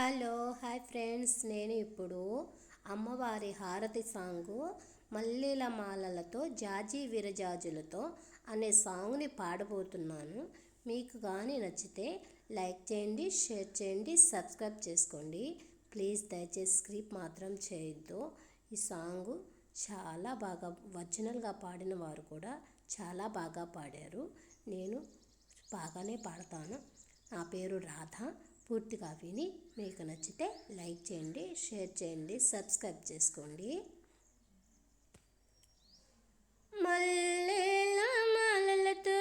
Hello hi friends. నేను ఇప్పుడు అమ్మవారి హారతి సాంగు మల్లెల మాలలతో జాజీ విరజాజులతో అనే సాంగ్ని పాడబోతున్నాను. మీకు కానీ నచ్చితే లైక్ చేయండి షేర్ చేయండి సబ్స్క్రైబ్ చేసుకోండి. ప్లీజ్ దయచేసి స్క్రిప్ మాత్రం చేయొద్దు. ఈ సాంగు చాలా బాగా ఒరిజినల్గా పాడిన వారు కూడా చాలా బాగా పాడారు. నేను బాగానే పాడతాను. నా పేరు రాధ. పూర్తి కాఫీని మీకు నచ్చితే లైక్ చేయండి షేర్ చేయండి సబ్స్క్రైబ్ చేసుకోండి. మల్లెల మాలలతో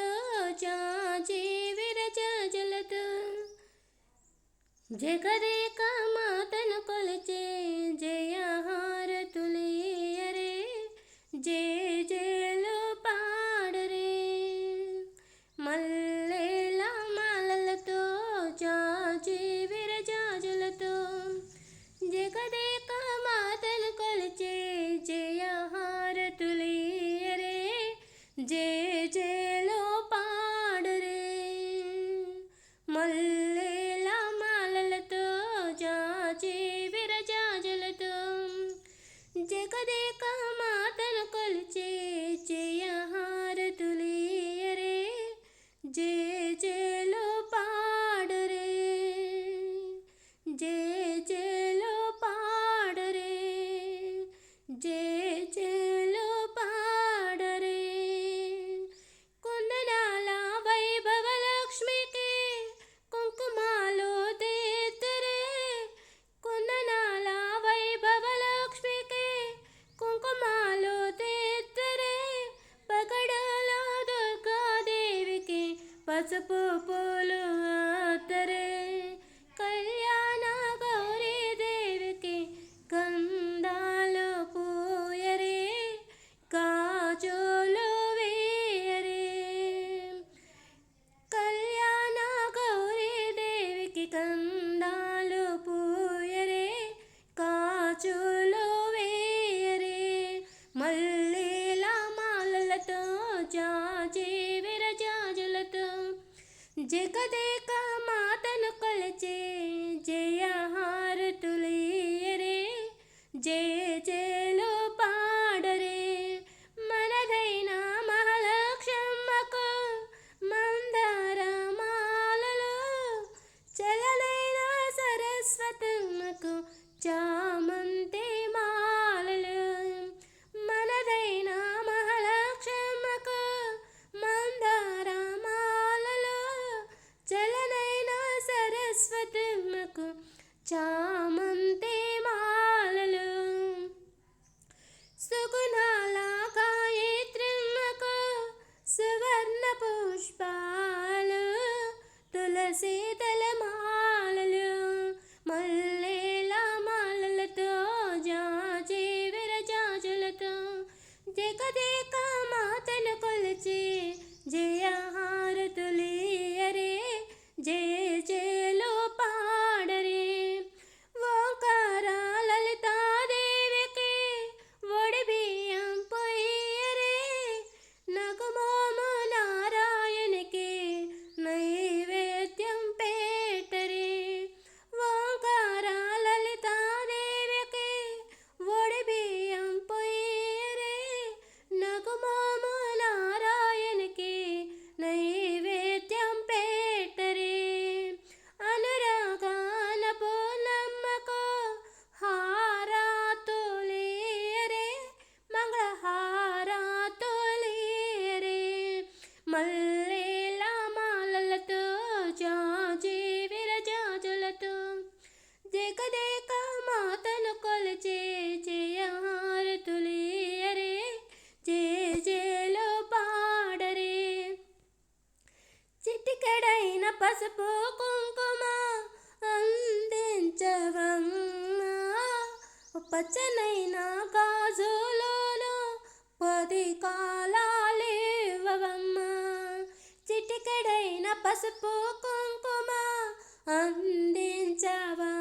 జాజి విరజాజులతో జగదేక మాతను కొలిచే జయహారతులేయరే జయ పసుపు పూలు ఆతరే. కళ్యాణ గౌరీదేవికి గంధాలు పూయరే. గాజులు వేయరే. కళ్యాణ గౌరీదేవికి కందాలు పూయరే. కాచులు వేయరే. మళ్ళీ మాలలతో జాజి విరజాజులతో జగదేక మాతను కొలచే జయ హారతులేయరే జయ జయలో పాడరే. మనదైన మహాలక్ష్మకు మందార మాలలో చలనైన సరస్వతమ్మకు చామంతే సరస్వతమ్మకు చామంతే మాలలు. సుగుణ జగదేక మాతను కొలచే జయ హారతులేయరే పాడరే. చిటికెడైన పసుపు కుంకుమ అందించవమ్మా. పచ్చనైన గాజులోను పది కాలాలేవమ్మా చిటికెడైన పసుపు కుంకుమ అందించవమ్మా.